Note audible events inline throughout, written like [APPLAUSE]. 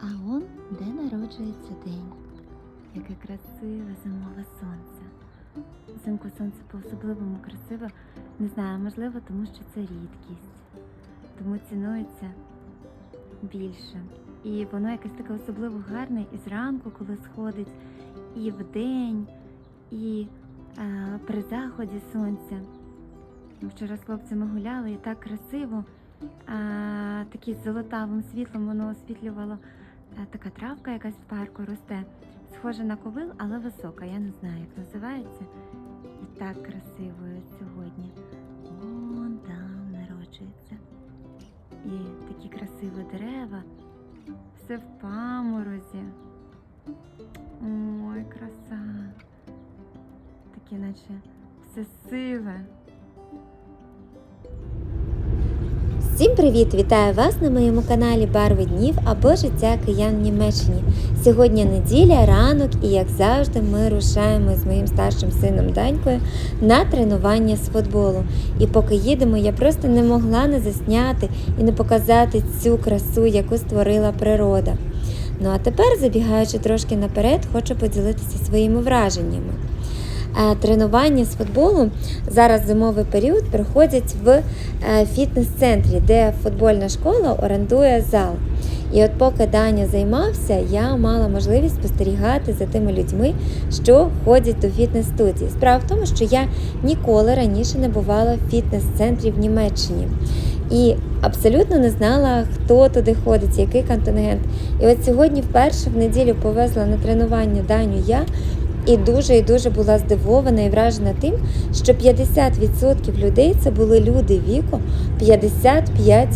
А он де народжується день. Яке красиве зимове сонце. Взимку сонце по-особливому красиве. Не знаю, можливо, тому що це рідкість. Тому цінується більше. І воно якесь таке особливо гарне і зранку, коли сходить, і вдень, і е, при заході сонця. Вчора з хлопцями гуляли і так красиво, е, таким золотавим світлом воно освітлювало е, така травка, якась в парку росте. Схожа на ковил, але висока. Я не знаю, як називається. І так красиво сьогодні. Вон там народжується. І такі красиві дерева. Все в паморозі. Ой, краса. Таке, наче все сиве. Всім привіт! Вітаю вас на моєму каналі Барви днів або життя киян в Німеччині. Сьогодні неділя, ранок, і як завжди, ми рушаємо з моїм старшим сином Данькою на тренування з футболу. І поки їдемо, я просто не могла не засняти і не показати цю красу, яку створила природа. Ну а тепер, забігаючи трошки наперед, хочу поділитися своїми враженнями. Е, Тренування з футболу зараз зимовий період проходять в е, фітнес-центрі, де футбольна школа орендує зал. І от поки Даня займався, я мала можливість спостерігати за тими людьми, що ходять до фітнес-студії. Справа в тому, що я ніколи раніше не бувала в фітнес-центрі в Німеччині. І абсолютно не знала, хто туди ходить, який контингент. І от сьогодні вперше в неділю повезла на тренування Даню я, і дуже і дуже була здивована і вражена тим, що 50% людей це були люди віку 55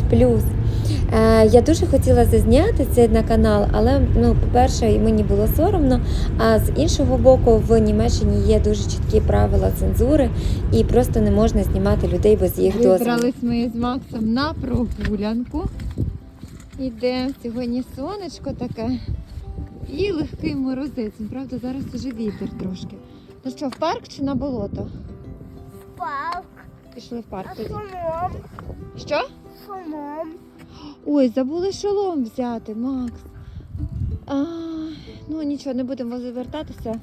Е, Я дуже хотіла зазняти це на канал, але ну, по-перше, мені було соромно. А з іншого боку, в Німеччині є дуже чіткі правила цензури, і просто не можна знімати людей без їх дозволу. Вибрались ми з Максом на прогулянку. Ідемо сьогодні сонечко таке і легкий морозець. Правда, зараз уже вітер трошки. Ну що, в парк чи на болото? Парк, Пішли в парк тоді. шумом, Що? шумом. Ой, забули шолом взяти, Макс. А, ну нічого, не будемо звертатися.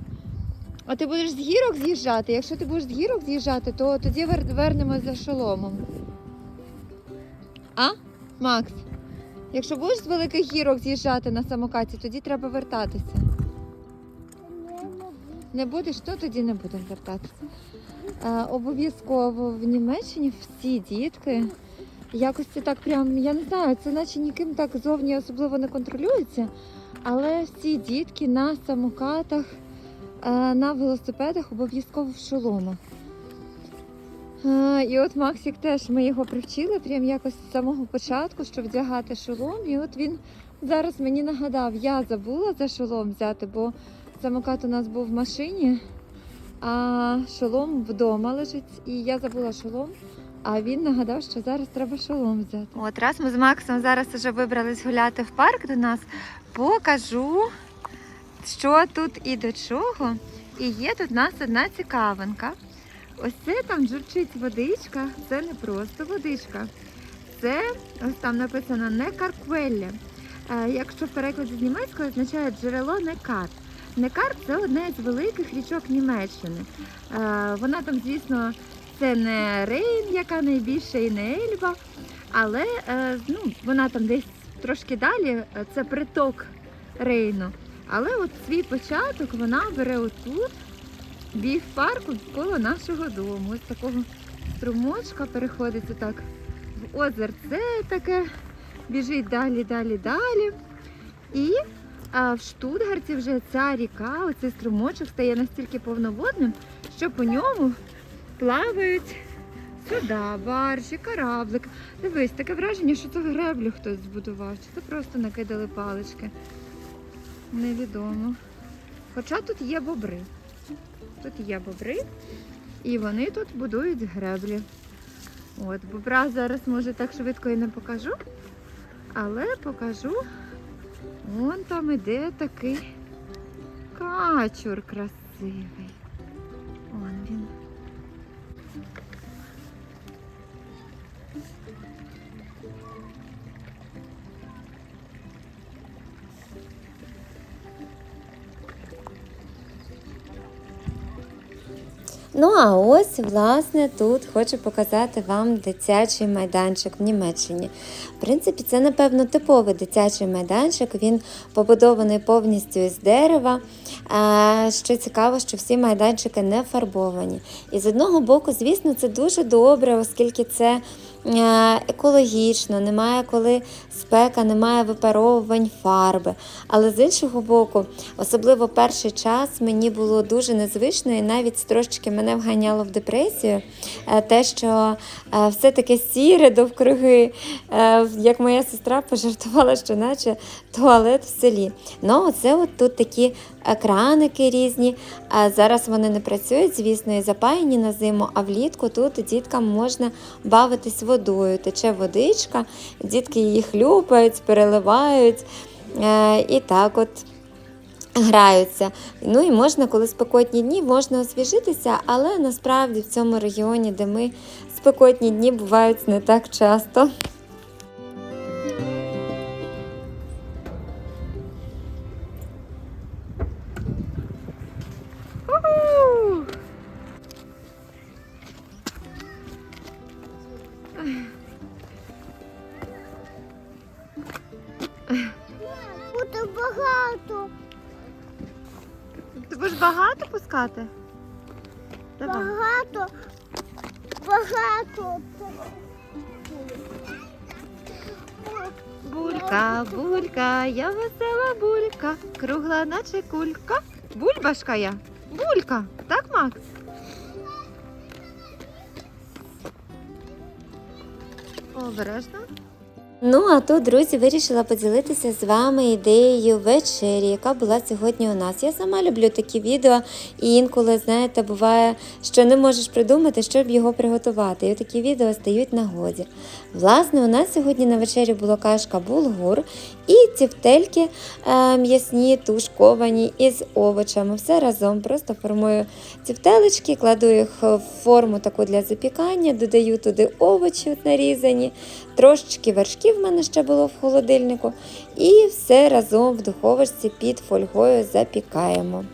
А ти будеш з гірок з'їжджати? Якщо ти будеш з гірок з'їжджати, то тоді вер- вернемось за шоломом. А? Макс? Якщо будеш з великих гірок з'їжджати на самокаті, тоді треба вертатися. Не будеш, то тоді не будемо вертатися. Е, обов'язково в Німеччині всі дітки якось це так прям, я не знаю, це наче ніким так зовні особливо не контролюється, але всі дітки на самокатах, е, на велосипедах обов'язково в шоломах. Е, І от Максик теж ми його привчили прям якось з самого початку, щоб вдягати шолом. І от він зараз мені нагадав, я забула за шолом взяти, бо самокат у нас був в машині, а шолом вдома лежить. І я забула шолом. А він нагадав, що зараз треба шолом взяти. От раз ми з Максом зараз вже вибрались гуляти в парк до нас, покажу, що тут і до чого. І є тут у нас одна цікавинка. Ось це там журчить водичка, це не просто водичка. Це ось там написано Некарквелле. Е, Якщо в перекладі з німецької означає джерело Некар. Некар це одна з великих річок Німеччини. Е, Вона там, звісно, це не Рейн, яка найбільша, і не Ельба, але е, ну, вона там десь трошки далі, це приток Рейну. Але от свій початок вона бере отут, бій в парку коло нашого дому. Ось такого струмочка переходить отак в озерце таке, біжить далі, далі, далі. І а, в Штутгарті вже ця ріка, оцей струмочок стає настільки повноводним, що по ньому плавають суда, баржі, кораблик. Дивись, таке враження, що це греблю хтось збудував, чи це просто накидали палички. Невідомо. Хоча тут є бобри. Тут є бобри, і вони тут будують греблі. От, бобра зараз може так швидко і не покажу, але покажу. Вон там іде такий качур красивий. Вон він. Ну а ось, власне, тут хочу показати вам дитячий майданчик в Німеччині. В принципі, це, напевно, типовий дитячий майданчик. Він побудований повністю із дерева. Що цікаво, що всі майданчики не фарбовані. І з одного боку, звісно, це дуже добре, оскільки це е, екологічно, немає коли спека, немає випаровувань фарби. Але з іншого боку, особливо перший час мені було дуже незвично і навіть трошечки мене вганяло в депресію. е, Те, що е, все таке сіре довкруги, е, як моя сестра пожартувала, що наче туалет в селі. Ну, оце от тут такі краники різні. Зараз вони не працюють, звісно, і запаяні на зиму, а влітку тут діткам можна бавитись водою. Тече водичка, дітки її хлюпають, переливають. І так от граються. Ну і можна, коли спекотні дні, можна освіжитися, але насправді в цьому регіоні, де ми спекотні дні бувають не так часто. Буде багато. Будеш багато пускати? Багато. Багато. Булька, булька, я весела булька, кругла, наче кулька. Бульбашка я. Булька, так, Макс? Обережно. Ну, а тут, друзі, вирішила поділитися з вами ідеєю вечері, яка була сьогодні у нас. Я сама люблю такі відео, і інколи, знаєте, буває, що не можеш придумати, щоб його приготувати. І такі відео стають нагоді. Власне, у нас сьогодні на вечері була кашка булгур і цівтельки е, м'ясні, тушковані із овочами. Все разом просто формую цівтелечки, кладу їх в форму таку для запікання, додаю туди овочі от нарізані, трошечки вершків в мене ще було в холодильнику, і все разом в духовочці під фольгою запікаємо.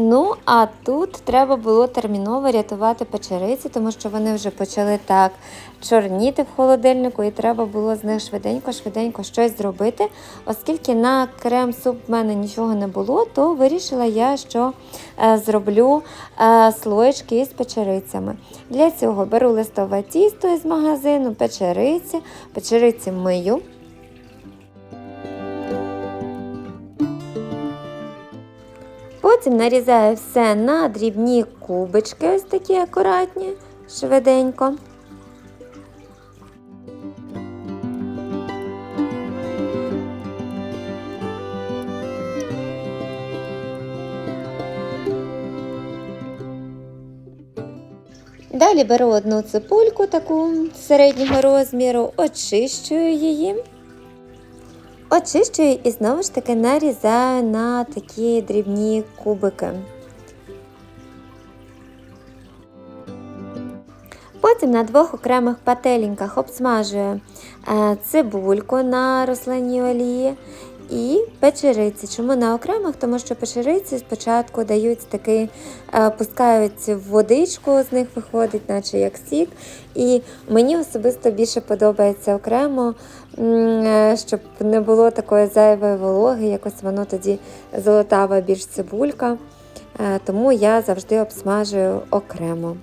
Ну, а тут треба було терміново рятувати печериці, тому що вони вже почали так чорніти в холодильнику, і треба було з них швиденько-швиденько щось зробити. Оскільки на крем-суп в мене нічого не було, то вирішила я, що е, зроблю е, слоєчки із печерицями. Для цього беру листове тісто із магазину, печериці, печериці мию. Потім нарізаю все на дрібні кубички, ось такі акуратні, швиденько. Далі беру одну цибульку таку середнього розміру, очищую її. Очищую і знову ж таки нарізаю на такі дрібні кубики. Потім на двох окремих пательньках обсмажую е, цибульку на рослинній олії і печериці. Чому на окремих? Тому що печериці спочатку дають такий, е, пускають в водичку, з них виходить, наче як сік. І мені особисто більше подобається окремо, е, щоб не було такої зайвої вологи, якось воно тоді золотава більш цибулька. Е, Тому я завжди обсмажую окремо.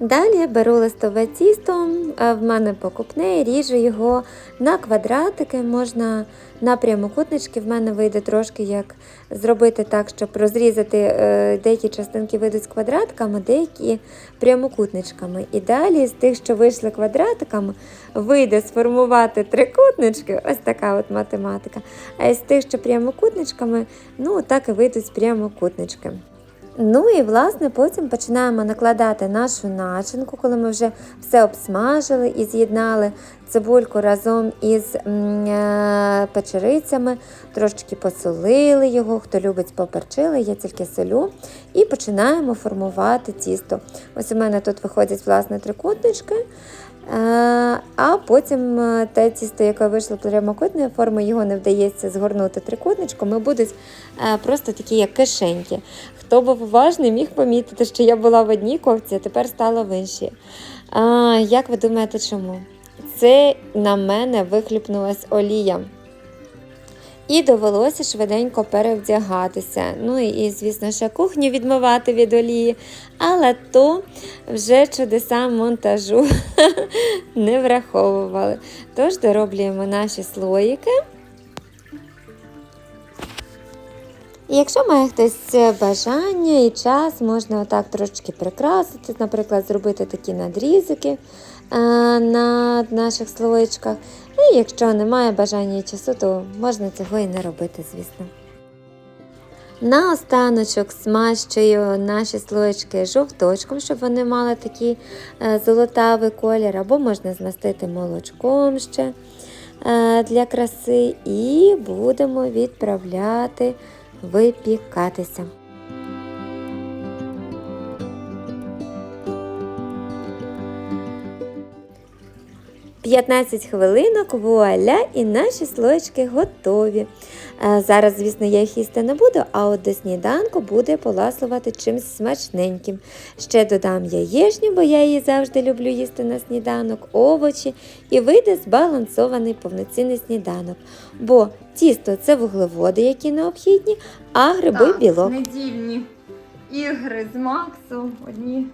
Далі беру листове тісто, е, в мене покупне, ріжу його на квадратики, можна на прямокутнички. В мене вийде трошки як зробити так, щоб розрізати е, деякі частинки вийдуть з квадратиками, деякі прямокутничками. І далі з тих, що вийшли квадратиками, вийде сформувати трикутнички, ось така от математика. А із тих, що прямокутничками, ну так і вийдуть прямокутнички. Ну і власне потім починаємо накладати нашу начинку, коли ми вже все обсмажили і з'єднали цибульку разом із е, печерицями, трошки посолили його, хто любить поперчили, я тільки солю. І починаємо формувати тісто. Ось у мене тут виходять власне трикутнички. Е, А потім е, те тісто, яке вийшло прямокутної форми, його не вдається згорнути трикутничком, і будуть просто такі, як кишеньки. Хто був уважний, міг помітити, що я була в одній ковці, а тепер стала в іншій. А, як ви думаєте, чому? Це на мене вихлюпнулась олія. І довелося швиденько перевдягатися. Ну і, звісно, ще кухню відмивати від олії. Але то вже чудеса монтажу [LAUGHS] не враховували. Тож дороблюємо наші слоїки. І Якщо має хтось бажання і час, можна отак трошечки прикрасити, наприклад, зробити такі надрізики е, на наших слоєчках. І якщо немає бажання і часу, то можна цього і не робити, звісно. На останочок смащую наші слоєчки жовточком, щоб вони мали такий е, золотавий колір, або можна змастити молочком ще е, для краси, і будемо відправляти випікатися. 15 хвилинок, вуаля, і наші слоєчки готові. Е, Зараз, звісно, я їх їсти не буду, а от до сніданку буде поласлувати чимось смачненьким. Ще додам яєчню, бо я її завжди люблю їсти на сніданок, овочі, і вийде збалансований повноцінний сніданок. Бо тісто це вуглеводи, які необхідні, а гриби Так, білок. Недільні ігри з Максом, одні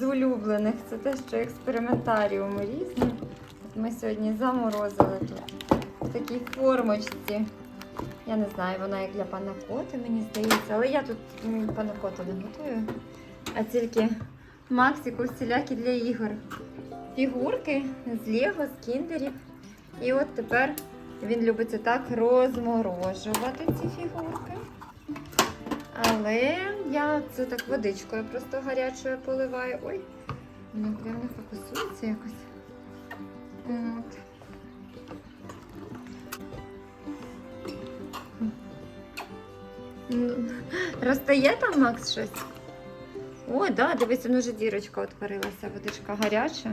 з улюблених. Це те, що експериментаріуми різні. Ми сьогодні заморозили тут в такій формочці. Я не знаю, вона як для панакоти, мені здається, але я тут панакоту не готую, а тільки Максику всілякі для ігор. Фігурки з Лего, з кіндерів. І от тепер він любить отак розморожувати ці фігурки. Але я це так водичкою просто гарячою поливаю. Ой, воно прям не фокусується якось. Розтає там Макс щось? О, да, дивись, воно вже дірочка утворилася, водичка гаряча.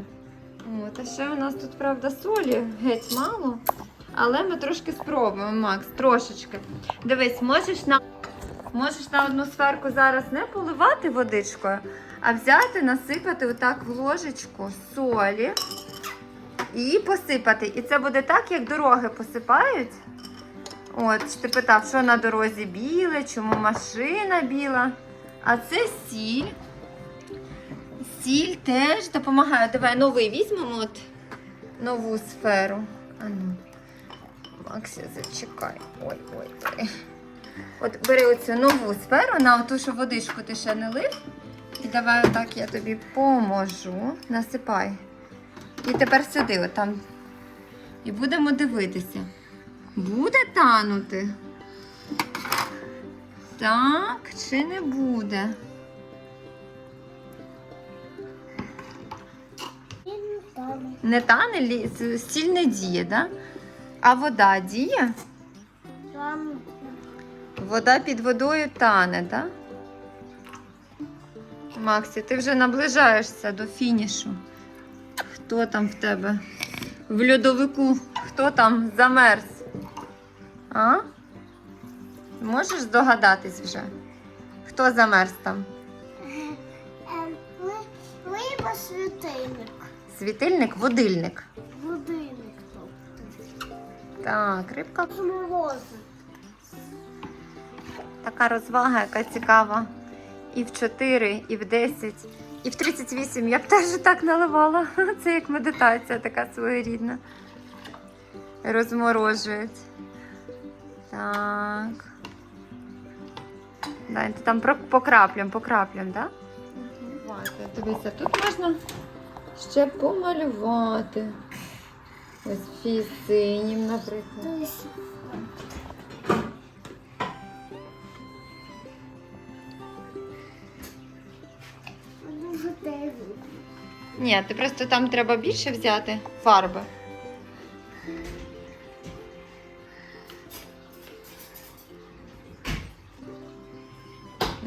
От, а ще у нас тут, правда, солі геть мало. Але ми трошки спробуємо, Макс, трошечки. Дивись, можеш на Можеш на одну сферку зараз не поливати водичкою, а взяти, насипати отак в ложечку солі і посипати. І це буде так, як дороги посипають. От, ти питав, що на дорозі біле, чому машина біла. А це сіль. Сіль теж допомагає. Давай новий візьмемо от нову сферу. Ану. Максі, зачекай. Ой, ой, ой. От бери оцю нову сферу, на ту, що водичку ти ще не лив. І давай отак я тобі поможу. Насипай. І тепер сюди, отам. І будемо дивитися. Буде танути? Так, чи не буде? Не тане, лі- с- сіль не діє, да? А вода діє? Там. Вода під водою тане, да? Максі, ти вже наближаєшся до фінішу. Хто там в тебе? В льодовику? Хто там замерз? А? Можеш здогадатись вже? Хто замерз там? Ем, Ми, ми світильник. Світильник, водильник. Будильник. тобто. Так, рибка. Така розвага, яка цікава. І в 4, і в 10, і в 38 я б теж так наливала. [LAUGHS] Це як медитація така своєрідна. Розморожують. Так. Да, там по краплям, по краплям, так? Да? Дивися, тут можна ще помалювати. Ось фі синім, наприклад. Ні, ти просто там треба більше взяти фарби.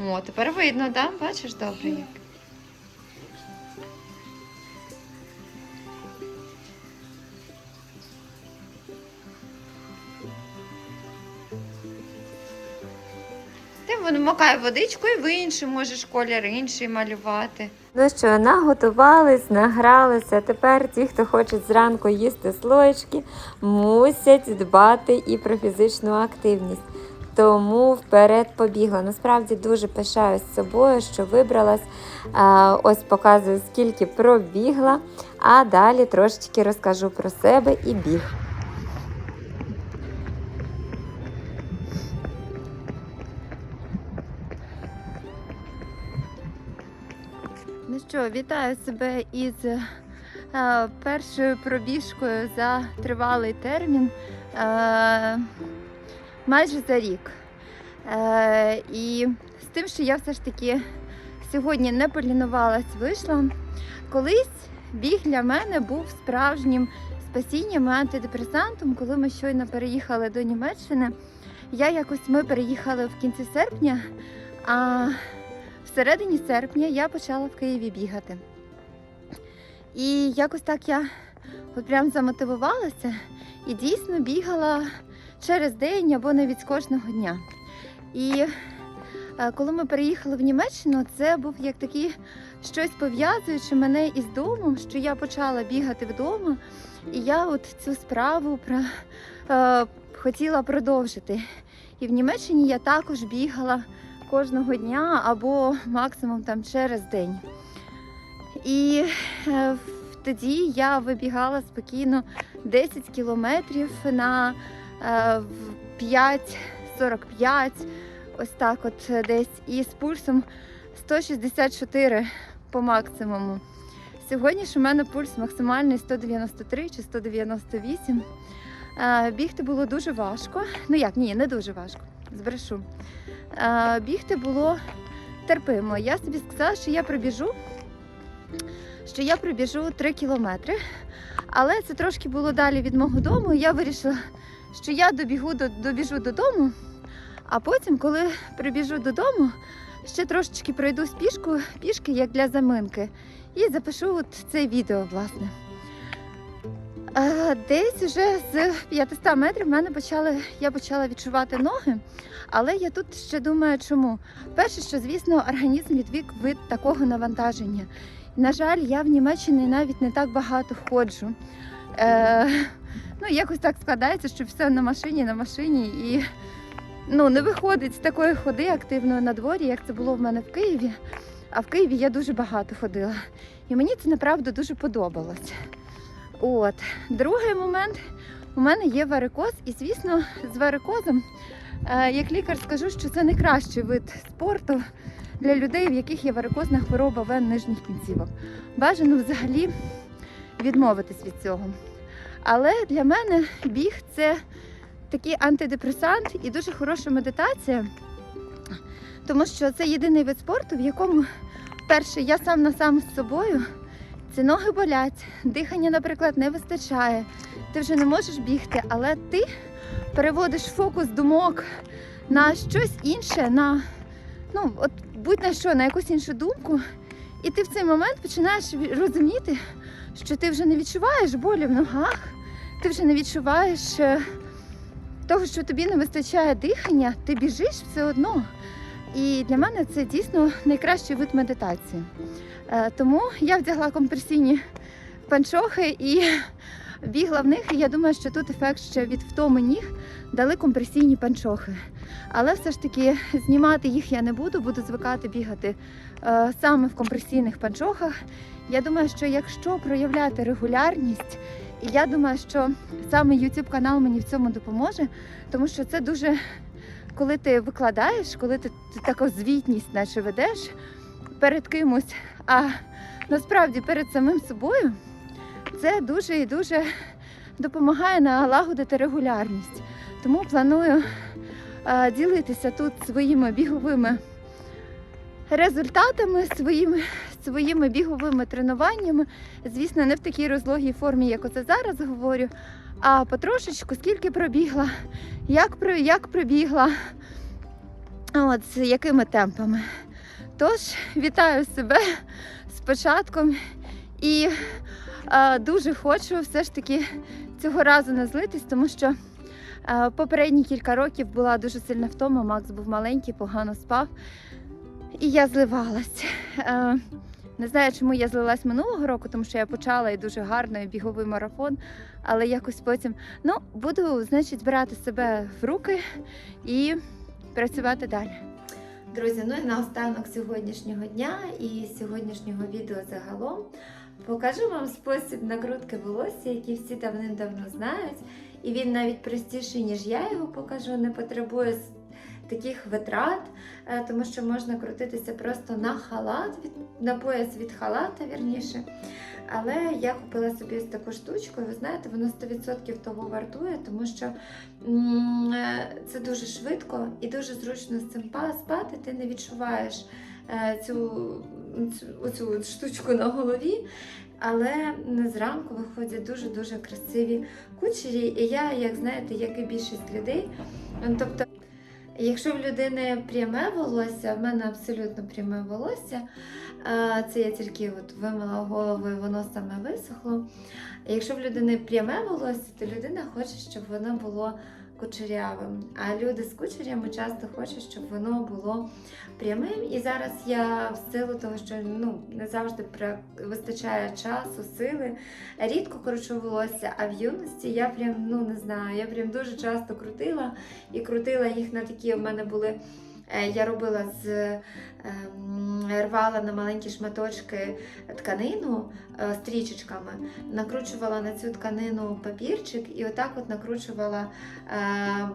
О, тепер видно? Да? Бачиш добре як. Ти водичку і в інший можеш колір інший малювати. Ну що, наготувались, награлися. Тепер ті, хто хоче зранку їсти слоєчки, мусять дбати і про фізичну активність. Тому вперед побігла. Насправді дуже пишаюсь собою, що вибралась. Ось показую, скільки пробігла, а далі трошечки розкажу про себе і біг. Що, вітаю себе із е, першою пробіжкою за тривалий термін е, майже за рік. Е, і з тим, що я все ж таки сьогодні не полінувалась, вийшла. Колись біг для мене був справжнім спасінням антидепресантом, коли ми щойно переїхали до Німеччини. Я якось ми переїхали в кінці серпня, а в середині серпня я почала в Києві бігати. І якось так я от прям замотивувалася і дійсно бігала через день або навіть кожного дня. І е, коли ми переїхали в Німеччину, це був як такий щось пов'язуючи мене із домом, що я почала бігати вдома, і я от цю справу про, е, хотіла продовжити. І в Німеччині я також бігала кожного дня або максимум там через день. І е, тоді я вибігала спокійно 10 кілометрів на е, в 5.45, ось так от е, десь, і з пульсом 164 по максимуму. Сьогодні ж у мене пульс максимальний 193 чи 198. Е, Бігти було дуже важко. Ну як, ні, не дуже важко. Збрешу. Е, Бігти було терпимо. Я собі сказала, що я пробіжу, що я пробіжу 3 кілометри. Але це трошки було далі від мого дому. Я вирішила, що я добігу добіжу додому, а потім, коли прибіжу додому, ще трошечки пройду пішку, пішки, як для заминки, і запишу от це відео, власне. Е, Десь вже з 500 метрів мене почали, я почала відчувати ноги, але я тут ще думаю, чому. Перше, що звісно, організм відвік від такого навантаження. На жаль, я в Німеччині навіть не так багато ходжу. Е, ну, якось так складається, що все на машині, на машині, і ну, не виходить з такої ходи активної на дворі, як це було в мене в Києві. А в Києві я дуже багато ходила. І мені це направду дуже подобалось. От. Другий момент у мене є варикоз, і звісно, з варикозом, е, як лікар, скажу, що це найкращий вид спорту для людей, в яких є варикозна хвороба вен нижніх кінцівок. Бажано взагалі відмовитись від цього. Але для мене біг це такий антидепресант і дуже хороша медитація, тому що це єдиний вид спорту, в якому, перше, я сам на сам з собою. Ці ноги болять, дихання, наприклад, не вистачає. Ти вже не можеш бігти, але ти переводиш фокус думок на щось інше, на ну, от будь-на що, на якусь іншу думку. І ти в цей момент починаєш розуміти, що ти вже не відчуваєш болі в ногах, ти вже не відчуваєш е, того, що тобі не вистачає дихання, ти біжиш все одно. І для мене це дійсно найкращий вид медитації. Е, Тому я вдягла компресійні панчохи і бігла в них. І я думаю, що тут ефект ще від втоми ніг дали компресійні панчохи. Але все ж таки знімати їх я не буду, буду звикати бігати е, саме в компресійних панчохах. Я думаю, що якщо проявляти регулярність, і я думаю, що саме YouTube канал мені в цьому допоможе, тому що це дуже, коли ти викладаєш, коли ти, ти таку звітність наче ведеш перед кимось, а насправді перед самим собою, це дуже і дуже допомагає налагодити регулярність. Тому планую е, ділитися тут своїми біговими результатами, своїми, своїми біговими тренуваннями. Звісно, не в такій розлогій формі, як оце зараз говорю, а потрошечку, скільки пробігла, як, як пробігла, от, з якими темпами. Тож, вітаю себе з початком і е, дуже хочу все ж таки цього разу не злитись, тому що е, попередні кілька років була дуже сильна втома. Макс був маленький, погано спав. І я зливалась. Е, не знаю, чому я злилась минулого року, тому що я почала і дуже гарно і біговий марафон, але якось потім ну, буду, значить, брати себе в руки і працювати далі. Друзі, ну і наостанок сьогоднішнього дня і сьогоднішнього відео загалом покажу вам спосіб накрутки волосся, який всі давним-давно знають. І він навіть простіший, ніж я його покажу, не потребує таких витрат, е, тому що можна крутитися просто на халат, на пояс від халата, вірніше. Але я купила собі ось таку штучку, і ви знаєте, воно 100% того вартує, тому що е, це дуже швидко і дуже зручно з цим спати. Ти не відчуваєш е, цю, цю, оцю штучку на голові. Але зранку виходять дуже-дуже красиві кучері. І я, як знаєте, як і більшість людей. Тобто, якщо в людини пряме волосся, в мене абсолютно пряме волосся, це я тільки от вимила голову і воно саме висохло. Якщо в людини пряме волосся, то людина хоче, щоб воно було кучерявим. А люди з кучерями часто хочуть, щоб воно було прямим. І зараз я в силу того, що ну, не завжди вистачає часу, сили, рідко кручу волосся, а в юності я прям ну не знаю, я прям дуже часто крутила і крутила їх на такі. У мене були. Е, Я робила з ем, рвала на маленькі шматочки тканину е, стрічечками, накручувала на цю тканину папірчик і отак от накручувала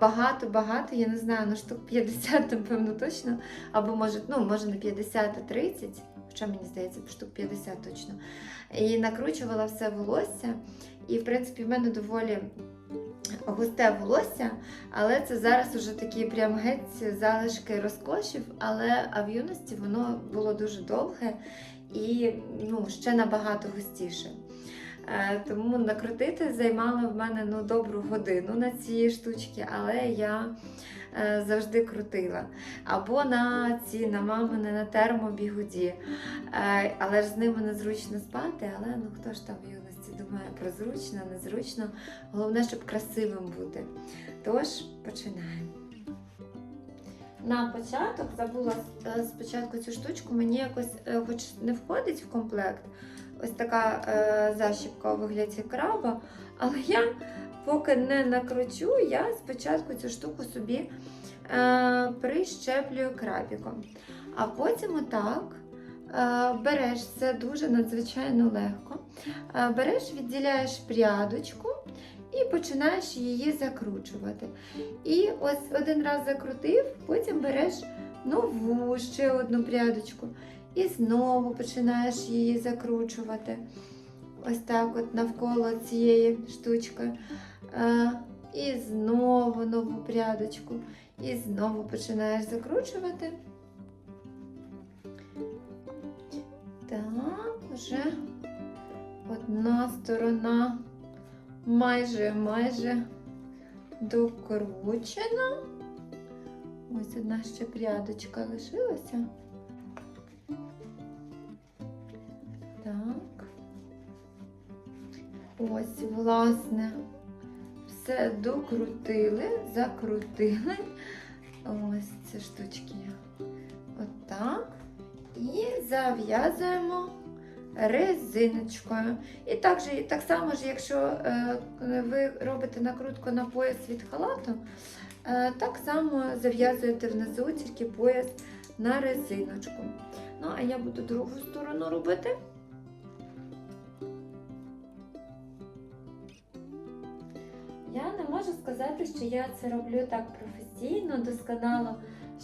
багато-багато, я не знаю, ну штук 50, напевно, точно, або може, ну, може не 50, а 30, хоча мені здається, штук 50 точно. І накручувала все волосся. І, в принципі, в мене доволі густе волосся, але це зараз уже такі прям геть залишки розкошів, але а в юності воно було дуже довге і ну, ще набагато густіше. Е, Тому накрутити займало в мене ну, добру годину на ці штучки, але я е, завжди крутила. Або на ці на мамини, на термобігуді. Е, Але ж з ними незручно спати, але ну хто ж там в думає про зручно, незручно. Головне, щоб красивим бути. Тож починаємо. На початок забула е, спочатку цю штучку, мені якось, е, хоч не входить в комплект, ось така е, защіпка у вигляді краба. Але я поки не накручу, я спочатку цю штуку собі е, прищеплюю крабіком. А потім отак береш це дуже надзвичайно легко. Е, береш, відділяєш прядочку і починаєш її закручувати. І ось один раз закрутив, потім береш нову ще одну прядочку. І знову починаєш її закручувати. Ось так от навколо цієї штучки. Е, І знову нову прядочку. І знову починаєш закручувати. Так, вже одна сторона майже майже докручена. Ось одна ще прядочка лишилася. Так. Ось, власне, все докрутили, закрутили. Ось ці штучки. Отак. І зав'язуємо резиночкою. І так, же, так само ж, якщо е, ви робите накрутку на пояс від халату, е, так само зав'язуєте внизу тільки пояс на резиночку. Ну, а я буду другу сторону робити. Я не можу сказати, що я це роблю так професійно, досконало,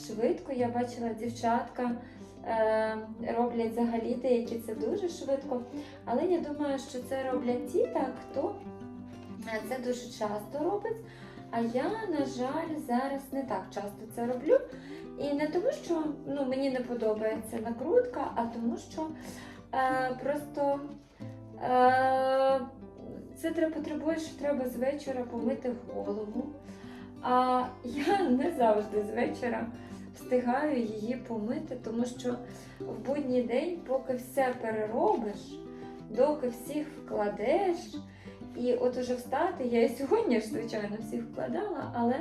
швидко. Я бачила дівчатка роблять взагалі деякі це дуже швидко. Але я думаю, що це роблять ті, так, хто е, це дуже часто робить. А я, на жаль, зараз не так часто це роблю. І не тому, що ну, мені не подобається накрутка, а тому, що е, просто е, це треба потребує, що треба з вечора помити голову. А я не завжди з вечора встигаю її помити, тому що в будній день, поки все переробиш, доки всіх вкладеш, і от уже встати, я і сьогодні ж, звичайно, всіх вкладала, але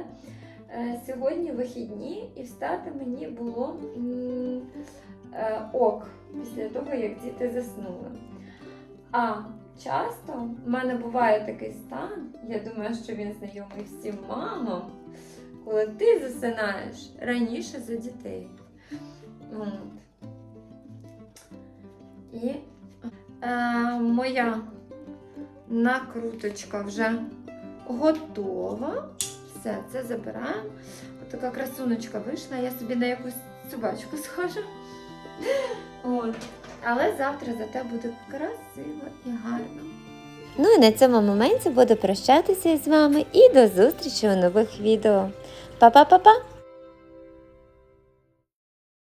е, сьогодні вихідні і встати мені було е, ок після того, як діти заснули. А часто в мене буває такий стан, я думаю, що він знайомий всім мамам, коли ти засинаєш раніше за дітей. От. І е, моя накруточка вже готова. Все, це забираємо. От така красуночка вийшла, я собі на якусь собачку схожу. От. Але завтра зате буде красиво і гарно. Ну і на цьому моменті буду прощатися з вами і до зустрічі у нових відео. papá, papá.